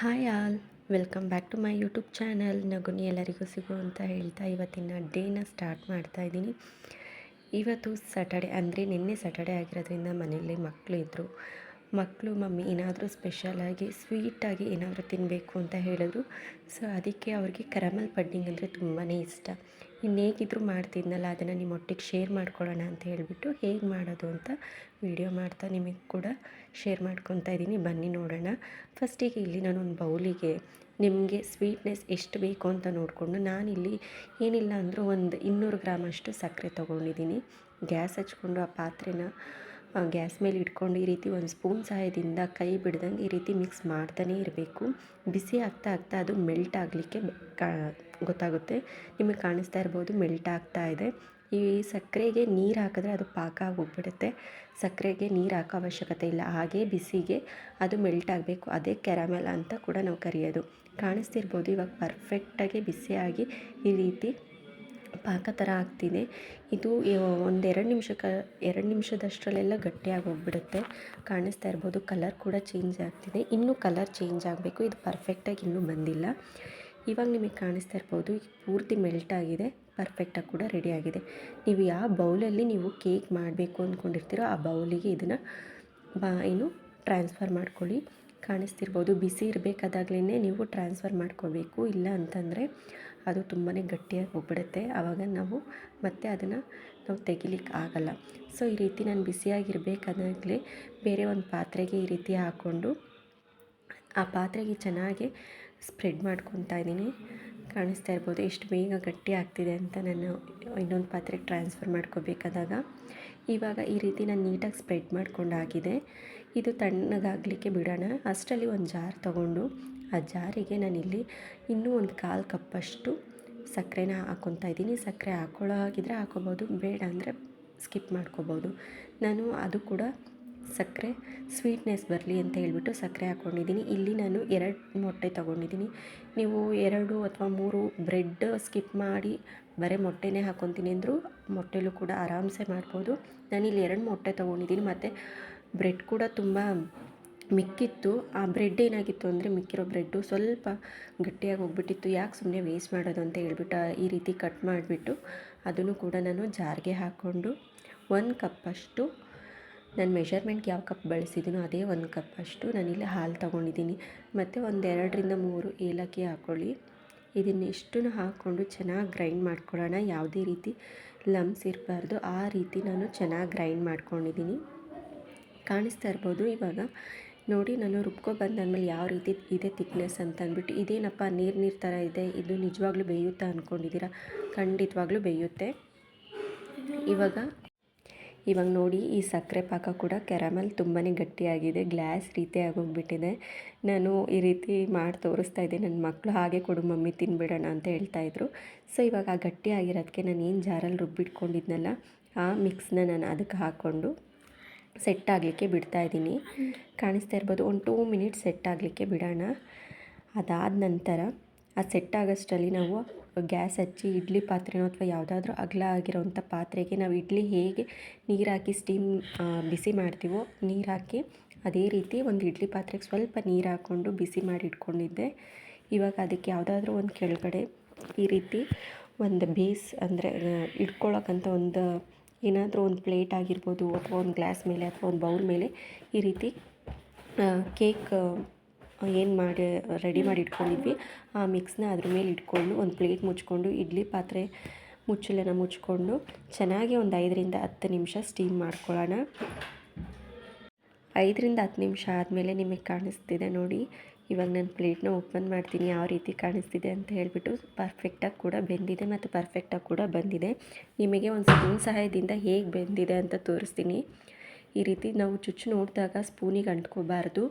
Hi all. Welcome back to my YouTube channel. ನಗುನಿ ಎಲ್ಲರಿಗೂ ಸಿಗು ಅಂತ ಹೇಳ್ತಾ ಇವತ್ತಿನ ಡೇನ ಸ್ಟಾರ್ಟ್ ಮಾಡ್ತಾ ಇದ್ದೀನಿ. ಇವತ್ತು ಸ್ಯಾಟರ್ಡೆ ಅಂದರೆ ನಿನ್ನೆ ಸ್ಯಾಟರ್ಡೆ ಆಗಿರೋದ್ರಿಂದ ಮನೆಯಲ್ಲಿ ಮಕ್ಕಳು ಇದ್ದರು ಮಕ್ಕಳು ಮಮ್ಮಿ ಏನಾದರೂ ಸ್ಪೆಷಲಾಗಿ ಸ್ವೀಟಾಗಿ ಏನಾದರೂ ತಿನ್ನಬೇಕು ಅಂತ ಹೇಳಿದ್ರು. ಸೊ ಅದಕ್ಕೆ ಅವ್ರಿಗೆ ಕರಮಲ್ ಪಡ್ಡಿಂಗ್ ಅಂದರೆ ತುಂಬಾ ಇಷ್ಟ. ಇನ್ನು ಹೇಗಿದ್ರು ಮಾಡ್ತಿದ್ನಲ್ಲ, ಅದನ್ನು ನಿಮ್ಮ ಒಟ್ಟಿಗೆ ಶೇರ್ ಮಾಡ್ಕೊಳ್ಳೋಣ ಅಂತ ಹೇಳಿಬಿಟ್ಟು ಹೇಗೆ ಮಾಡೋದು ಅಂತ ವಿಡಿಯೋ ಮಾಡ್ತಾ ನಿಮಗೆ ಕೂಡ ಶೇರ್ ಮಾಡ್ಕೊತಾ ಇದ್ದೀನಿ. ಬನ್ನಿ ನೋಡೋಣ. ಫಸ್ಟಿಗೆ ಇಲ್ಲಿ ನಾನು ಒಂದು ಬೌಲಿಗೆ ನಿಮಗೆ ಸ್ವೀಟ್ನೆಸ್ ಎಷ್ಟು ಬೇಕು ಅಂತ ನೋಡಿಕೊಂಡು ನಾನಿಲ್ಲಿ ಏನಿಲ್ಲ ಅಂದರೂ ಒಂದು ಇನ್ನೂರು ಗ್ರಾಮಷ್ಟು ಸಕ್ಕರೆ ತೊಗೊಂಡಿದ್ದೀನಿ. ಗ್ಯಾಸ್ ಹಚ್ಕೊಂಡು ಆ ಪಾತ್ರೆನ ಗ್ಯಾಸ್ ಮೇಲೆ ಇಟ್ಕೊಂಡು ಈ ರೀತಿ ಒಂದು ಸ್ಪೂನ್ ಸಹಾಯದಿಂದ ಕೈ ಬಿಡ್ದಂಗೆ ಈ ರೀತಿ ಮಿಕ್ಸ್ ಮಾಡ್ತಾನೇ ಇರಬೇಕು. ಬಿಸಿ ಆಗ್ತಾ ಆಗ್ತಾ ಅದು ಮೆಲ್ಟ್ ಆಗಲಿಕ್ಕೆ ಗೊತ್ತಾಗುತ್ತೆ. ನಿಮಗೆ ಕಾಣಿಸ್ತಾ ಇರ್ಬೋದು ಮೆಲ್ಟ್ ಆಗ್ತಾ ಇದೆ. ಈ ಸಕ್ಕರೆಗೆ ನೀರು ಹಾಕಿದ್ರೆ ಅದು ಪಾಕ ಆಗೋಗ್ಬಿಡುತ್ತೆ ಸಕ್ಕರೆಗೆ ನೀರು ಹಾಕೋ ಅವಶ್ಯಕತೆ ಇಲ್ಲ. ಹಾಗೆ ಬಿಸಿಗೆ ಅದು ಮೆಲ್ಟ್ ಆಗಬೇಕು. ಅದೇ ಕೆರಾಮೆಲ್ ಅಂತ ಕೂಡ ನಾವು ಕರೆಯೋದು. ಕಾಣಿಸ್ತಿರ್ಬೋದು ಇವಾಗ ಪರ್ಫೆಕ್ಟಾಗಿ ಬಿಸಿಯಾಗಿ ಈ ರೀತಿ ಪಾಕ ಥರ ಆಗ್ತಿದೆ. ಇದು ಒಂದೆರಡು ನಿಮಿಷಕ್ಕೆ ಎರಡು ನಿಮಿಷದಷ್ಟರಲ್ಲೆಲ್ಲ ಗಟ್ಟಿಯಾಗಿ ಹೋಗ್ಬಿಡುತ್ತೆ. ಕಾಣಿಸ್ತಾ ಇರ್ಬೋದು, ಕಲರ್ ಕೂಡ ಚೇಂಜ್ ಆಗ್ತಿದೆ. ಇನ್ನೂ ಕಲರ್ ಚೇಂಜ್ ಆಗಬೇಕು. ಇದು ಪರ್ಫೆಕ್ಟಾಗಿ ಇನ್ನೂ ಬಂದಿಲ್ಲ. ಇವಾಗ ನಿಮಗೆ ಕಾಣಿಸ್ತಾ ಇರ್ಬೋದು ಪೂರ್ತಿ ಮೆಲ್ಟ್ ಆಗಿದೆ. ಪರ್ಫೆಕ್ಟಾಗಿ ಕೂಡ ರೆಡಿ ಆಗಿದೆ. ನೀವು ಯಾವ ಬೌಲಲ್ಲಿ ನೀವು ಕೇಕ್ ಮಾಡಬೇಕು ಅಂದ್ಕೊಂಡಿರ್ತೀರೋ ಆ ಬೌಲಿಗೆ ಇದನ್ನು, ಬಾ, ಏನು ಟ್ರಾನ್ಸ್ಫರ್ ಮಾಡ್ಕೊಳ್ಳಿ. ಕಾಣಿಸ್ತಿರ್ಬೋದು, ಬಿಸಿ ಇರಬೇಕಾದಾಗಲೇ ನೀವು ಟ್ರಾನ್ಸ್ಫರ್ ಮಾಡ್ಕೋಬೇಕು. ಇಲ್ಲ ಅಂತಂದರೆ ಅದು ತುಂಬಾ ಗಟ್ಟಿಯಾಗಿ ಹೋಗ್ಬಿಡುತ್ತೆ ಆವಾಗ ನಾವು ಮತ್ತೆ ಅದನ್ನು ನಾವು ತೆಗಿಲಿಕ್ಕೆ ಆಗಲ್ಲ. ಸೊ ಈ ರೀತಿ ನಾನು ಬಿಸಿಯಾಗಿರಬೇಕಾದಾಗಲೇ ಬೇರೆ ಒಂದು ಪಾತ್ರೆಗೆ ಈ ರೀತಿ ಹಾಕ್ಕೊಂಡು, ಆ ಪಾತ್ರೆಗೆ ಚೆನ್ನಾಗಿ ಸ್ಪ್ರೆಡ್ ಮಾಡ್ಕೊತಾ ಇದ್ದೀನಿ. ಕಾಣಿಸ್ತಾ ಇರ್ಬೋದು ಎಷ್ಟು ಬೇಗ ಗಟ್ಟಿ ಆಗ್ತಿದೆ ಅಂತ ನಾನು ಇನ್ನೊಂದು ಪಾತ್ರೆಗೆ ಟ್ರಾನ್ಸ್ಫರ್ ಮಾಡ್ಕೋಬೇಕಾದಾಗ. ಇವಾಗ ಈ ರೀತಿ ನಾನು ನೀಟಾಗಿ ಸ್ಪ್ರೆಡ್ ಮಾಡ್ಕೊಂಡಾಗಿದೆ ಇದು ತಣ್ಣಗಾಗಲಿಕ್ಕೆ ಬಿಡೋಣ. ಅಷ್ಟರಲ್ಲಿ ಒಂದು ಜಾರ್ ತೊಗೊಂಡು ಆ ಜಾರಿಗೆ ನಾನಿಲ್ಲಿ ಇನ್ನೂ ಒಂದು ಕಾಲು ಕಪ್ಪಷ್ಟು ಸಕ್ಕರೆನ ಹಾಕ್ಕೊತಾ ಇದ್ದೀನಿ. ಸಕ್ಕರೆ ಹಾಕ್ಕೊಳ್ಳೋ ಹಾಗಿದ್ರೆ ಹಾಕೋಬೋದು ಬೇಡ ಅಂದರೆ ಸ್ಕಿಪ್ ಮಾಡ್ಕೋಬೋದು ನಾನು ಅದು ಕೂಡ ಸಕ್ಕರೆ ಸ್ವೀಟ್ನೆಸ್ ಬರಲಿ ಅಂತ ಹೇಳಿಬಿಟ್ಟು ಸಕ್ಕರೆ ಹಾಕ್ಕೊಂಡಿದ್ದೀನಿ ಇಲ್ಲಿ ನಾನು ಎರಡು ಮೊಟ್ಟೆ ತೊಗೊಂಡಿದ್ದೀನಿ. ನೀವು ಎರಡು ಅಥವಾ ಮೂರು ಬ್ರೆಡ್ ಸ್ಕಿಪ್ ಮಾಡಿ ಬರೀ ಮೊಟ್ಟೆನೇ ಹಾಕ್ಕೊತೀನಿ ಅಂದರೂ ಮೊಟ್ಟೆಲೂ ಕೂಡ ಆರಾಮ್ಸೆ ಮಾಡ್ಬೋದು. ನಾನಿಲ್ಲಿ ಎರಡು ಮೊಟ್ಟೆ ತೊಗೊಂಡಿದ್ದೀನಿ. ಮತ್ತು ಬ್ರೆಡ್ ಕೂಡ ತುಂಬ ಮಿಕ್ಕಿತ್ತು. ಆ ಬ್ರೆಡ್ ಏನಾಗಿತ್ತು ಅಂದರೆ ಮಿಕ್ಕಿರೋ ಬ್ರೆಡ್ಡು ಸ್ವಲ್ಪ ಗಟ್ಟಿಯಾಗಿ ಹೋಗ್ಬಿಟ್ಟಿತ್ತು. ಯಾಕೆ ಸುಮ್ಮನೆ ವೇಸ್ಟ್ ಮಾಡೋದು ಅಂತ ಹೇಳ್ಬಿಟ್ಟು ಈ ರೀತಿ ಕಟ್ ಮಾಡಿಬಿಟ್ಟು ಅದನ್ನು ಕೂಡ ನಾನು ಜಾರ್ಗೆ ಹಾಕ್ಕೊಂಡು ಒಂದು ಕಪ್ಪಷ್ಟು ನಾನು ಮೆಷರ್ಮೆಂಟ್ ಯಾವ ಕಪ್ ಬಳಸಿದ್ದೀನೋ ಅದೇ ಒಂದು ಕಪ್ಪಷ್ಟು ನಾನಿಲ್ಲಿ ಹಾಲು ತೊಗೊಂಡಿದ್ದೀನಿ. ಮತ್ತು ಒಂದು ಎರಡರಿಂದ ಮೂರು ಏಲಕ್ಕಿ ಹಾಕ್ಕೊಳ್ಳಿ ಇದನ್ನೆಷ್ಟನ್ನು ಹಾಕ್ಕೊಂಡು ಚೆನ್ನಾಗಿ ಗ್ರೈಂಡ್ ಮಾಡ್ಕೊಳ್ಳೋಣ. ಯಾವುದೇ ರೀತಿ ಲಮ್ಸ್ ಇರಬಾರ್ದು, ಆ ರೀತಿ ನಾನು ಚೆನ್ನಾಗಿ ಗ್ರೈಂಡ್ ಮಾಡ್ಕೊಂಡಿದ್ದೀನಿ. ಕಾಣಿಸ್ತಾ ಇರ್ಬೋದು ಇವಾಗ. ನೋಡಿ, ನಾನು ರುಬ್ಕೊ ಬಂದಾದ್ಮೇಲೆ ಯಾವ ರೀತಿ ಇದೆ ತಿಕ್ನೆಸ್ ಅಂತ ಅಂದ್ಬಿಟ್ಟು, ಇದೇನಪ್ಪ ನೀರು ನೀರು ಥರ ಇದೆ, ಇದು ನಿಜವಾಗ್ಲೂ ಬೇಯುತ್ತಾ ಅಂದ್ಕೊಂಡಿದ್ದೀರಾ ಖಂಡಿತವಾಗ್ಲೂ ಬೇಯುತ್ತೆ. ಇವಾಗ ಇವಾಗ ನೋಡಿ, ಈ ಸಕ್ಕರೆ ಪಾಕ ಕೂಡ ಕೆರಮಲ್ ತುಂಬಾ ಗಟ್ಟಿಯಾಗಿದೆ, ಗ್ಲಾಸ್ ರೀತಿ ಆಗೋಗ್ಬಿಟ್ಟಿದೆ. ನಾನು ಈ ರೀತಿ ಮಾಡಿ ತೋರಿಸ್ತಾ ಇದ್ದೆ ನನ್ನ ಮಕ್ಕಳು ಹಾಗೆ ಕೊಡು ಮಮ್ಮಿ ತಿನ್ಬಿಡೋಣ ಅಂತ ಹೇಳ್ತಾಯಿದ್ರು ಸೊ, ಇವಾಗ ಆ ಗಟ್ಟಿ ಆಗಿರೋದಕ್ಕೆ ನಾನು ಏನು ಜಾರಲ್ಲಿ ರುಬ್ಬಿಟ್ಕೊಂಡಿದ್ನಲ್ಲ, ಆ ಮಿಕ್ಸ್ನ ನಾನು ಅದಕ್ಕೆ ಹಾಕ್ಕೊಂಡು ಸೆಟ್ ಆಗಲಿಕ್ಕೆ ಬಿಡ್ತಾ ಇದ್ದೀನಿ. ಕಾಣಿಸ್ತಾ ಇರ್ಬೋದು, ಒಂದು ಟೂ ಮಿನಿಟ್ಸ್ ಸೆಟ್ ಆಗಲಿಕ್ಕೆ ಬಿಡೋಣ. ಅದಾದ ನಂತರ ಆ ಸೆಟ್ ಆಗೋಷ್ಟರಲ್ಲಿ ನಾವು ಗ್ಯಾಸ್ ಹಚ್ಚಿ, ಇಡ್ಲಿ ಪಾತ್ರೆನೋ ಅಥವಾ ಯಾವುದಾದ್ರೂ ಅಗಲ ಆಗಿರೋವಂಥ ಪಾತ್ರೆಗೆ ನಾವು ಇಡ್ಲಿ ಹೇಗೆ ನೀರು ಹಾಕಿ ಸ್ಟೀಮ್ ಬಿಸಿ ಮಾಡ್ತೀವೋ ನೀರು ಹಾಕಿ ಅದೇ ರೀತಿ ಒಂದು ಇಡ್ಲಿ ಪಾತ್ರೆಗೆ ಸ್ವಲ್ಪ ನೀರು ಹಾಕ್ಕೊಂಡು ಬಿಸಿ ಮಾಡಿ ಇಟ್ಕೊಂಡಿದ್ದೆ. ಇವಾಗ ಅದಕ್ಕೆ ಯಾವುದಾದ್ರೂ ಒಂದು ಕೆಳಗಡೆ ಈ ರೀತಿ ಒಂದು ಬೇಸ್ ಅಂದರೆ ಇಟ್ಕೊಳ್ಳೋಕ್ಕಂತ ಒಂದು ಏನಾದರೂ ಒಂದು ಪ್ಲೇಟ್ ಆಗಿರ್ಬೋದು ಅಥವಾ ಒಂದು ಗ್ಲಾಸ್ ಮೇಲೆ ಅಥವಾ ಒಂದು ಬೌಲ್ ಮೇಲೆ ಈ ರೀತಿ ಕೇಕ್ ಏನು ಮಾಡಿ, ರೆಡಿ ಮಾಡಿ ಇಟ್ಕೊಂಡಿದ್ವಿ. ಆ ಮಿಕ್ಸ್ನ ಅದ್ರ ಮೇಲೆ ಇಟ್ಕೊಂಡು ಒಂದು ಪ್ಲೇಟ್ ಮುಚ್ಕೊಂಡು, ಇಡ್ಲಿ ಪಾತ್ರೆ ಮುಚ್ಚಲನ್ನು ಮುಚ್ಕೊಂಡು ಚೆನ್ನಾಗಿ ಒಂದು ಐದರಿಂದ ಹತ್ತು ನಿಮಿಷ ಸ್ಟೀಮ್ ಮಾಡ್ಕೊಳ್ಳೋಣ. ಐದರಿಂದ ಹತ್ತು ನಿಮಿಷ ಆದಮೇಲೆ ನಿಮಗೆ ಕಾಣಿಸ್ತಿದೆ ನೋಡಿ. ಇವಾಗ ನಾನು ಪ್ಲೇಟ್ನ ಓಪನ್ ಮಾಡ್ತೀನಿ, ಯಾವ ರೀತಿ ಕಾಣಿಸ್ತಿದೆ ಅಂತ ಹೇಳಿಬಿಟ್ಟು ಪರ್ಫೆಕ್ಟಾಗಿ ಕೂಡ ಬೆಂದಿದೆ ಮತ್ತು ಪರ್ಫೆಕ್ಟಾಗಿ ಕೂಡ ಬಂದಿದೆ. ನಿಮಗೆ ಒಂದು ಸ್ಪೂನ್ ಸಹಾಯದಿಂದ ಹೇಗೆ ಬೆಂದಿದೆ ಅಂತ ತೋರಿಸ್ತೀನಿ. ಈ ರೀತಿ ನಾವು ಚುಚ್ಚು ನೋಡಿದಾಗ ಸ್ಪೂನಿಗೆ ಅಂಟ್ಕೋಬಾರ್ದು.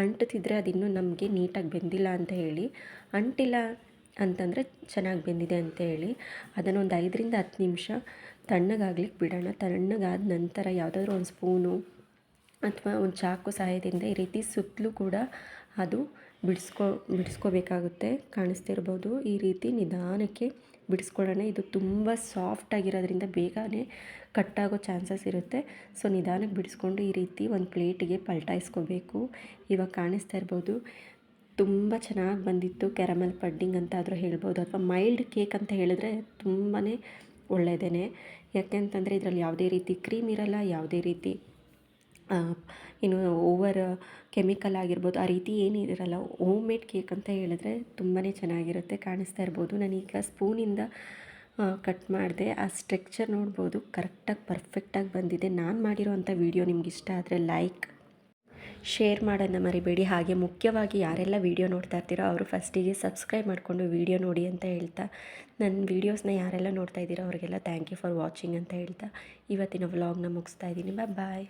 ಅಂಟ್ತಿದ್ರೆ ಅದಿನ್ನೂ ನಮಗೆ ನೀಟಾಗಿ ಬೆಂದಿಲ್ಲ ಅಂತ ಹೇಳಿ. ಅಂಟಿಲ್ಲ ಅಂತಂದರೆ ಚೆನ್ನಾಗಿ ಬೆಂದಿದೆ ಅಂತ ಹೇಳಿ. ಅದನ್ನು ಒಂದು ಐದರಿಂದ ಹತ್ತು ನಿಮಿಷ ತಣ್ಣಗಾಗ್ಲಿಕ್ಕೆ ಬಿಡೋಣ. ತಣ್ಣಗಾದ ನಂತರ ಯಾವುದಾದ್ರೂ ಒಂದು ಸ್ಪೂನು ಅಥವಾ ಒಂದು ಚಾಕು ಸಹಾಯದಿಂದ ಈ ರೀತಿ ಸುತ್ತಲೂ ಕೂಡ ಅದು ಬಿಡಿಸ್ಕೊ, ಬಿಡಿಸ್ಕೋಬೇಕಾಗುತ್ತೆ, ಕಾಣಿಸ್ತಿರ್ಬೋದು. ಈ ರೀತಿ ನಿಧಾನಕ್ಕೆ ಬಿಡಿಸ್ಕೊಳ್ಳೋಣ. ಇದು ತುಂಬ ಸಾಫ್ಟಾಗಿರೋದ್ರಿಂದ ಬೇಗನೆ ಕಟ್ಟಾಗೋ ಚಾನ್ಸಸ್ ಇರುತ್ತೆ. ಸೊ ನಿಧಾನಕ್ಕೆ ಬಿಡಿಸ್ಕೊಂಡು ಈ ರೀತಿ ಒಂದು ಪ್ಲೇಟಿಗೆ ಪಲ್ಟಾಯಿಸ್ಕೋಬೇಕು. ಇವಾಗ ಕಾಣಿಸ್ತಾ ಇರ್ಬೋದು ತುಂಬ ಚೆನ್ನಾಗಿ ಬಂದಿತ್ತು. ಕ್ಯಾರಮಲ್ ಪಡ್ಡಿಂಗ್ ಅಂತ ಆದರೂ ಹೇಳ್ಬೋದು. ಅಥವಾ ಮೈಲ್ಡ್ ಕೇಕ್ ಅಂತ ಹೇಳಿದ್ರೆ ತುಂಬಾ ಒಳ್ಳೆಯದೇ ಯಾಕೆಂತಂದರೆ ಇದರಲ್ಲಿ ಯಾವುದೇ ರೀತಿ ಕ್ರೀಮ್ ಇರಲ್ಲ, ಯಾವುದೇ ರೀತಿ ಏನು ಓವರ್ ಕೆಮಿಕಲ್ ಆಗಿರ್ಬೋದು, ಆ ರೀತಿ ಏನೂ ಇರಲ್ಲ. ಓಮ್ ಮೇಡ್ ಕೇಕ್ ಅಂತ ಹೇಳಿದ್ರೆ ತುಂಬಾ ಚೆನ್ನಾಗಿರುತ್ತೆ, ಕಾಣಿಸ್ತಾ ಇರ್ಬೋದು. ನಾನೀಗ ಸ್ಪೂನಿಂದ ಕಟ್ ಮಾಡಿದೆ. ಆ ಸ್ಟ್ರಕ್ಚರ್ ನೋಡ್ಬೋದು, ಕರೆಕ್ಟಾಗಿ ಪರ್ಫೆಕ್ಟಾಗಿ ಬಂದಿದೆ. ನಾನು ಮಾಡಿರೋವಂಥ ವೀಡಿಯೋ ನಿಮ್ಗೆ ಇಷ್ಟ ಆದರೆ ಲೈಕ್, ಶೇರ್ ಮಾಡೋದನ್ನ ಮರಿಬೇಡಿ. ಹಾಗೆ ಮುಖ್ಯವಾಗಿ ಯಾರೆಲ್ಲ ವೀಡಿಯೋ ನೋಡ್ತಾ ಇರ್ತೀರೋ ಅವರು ಫಸ್ಟಿಗೆ ಸಬ್ಸ್ಕ್ರೈಬ್ ಮಾಡಿಕೊಂಡು ವೀಡಿಯೋ ನೋಡಿ ಅಂತ ಹೇಳ್ತಾ, ನನ್ನ ವೀಡಿಯೋಸ್ನ ಯಾರೆಲ್ಲ ನೋಡ್ತಾ ಇದ್ದೀರೋ ಅವರಿಗೆಲ್ಲ ಥ್ಯಾಂಕ್ ಯು ಫಾರ್ ವಾಚಿಂಗ್ ಅಂತ ಹೇಳ್ತಾ, ಇವತ್ತಿನ ವ್ಲಾಗ್ನ ಮುಗಿಸ್ತಾ ಇದ್ದೀನಿ. ಬಾಯ್ ಬಾಯ್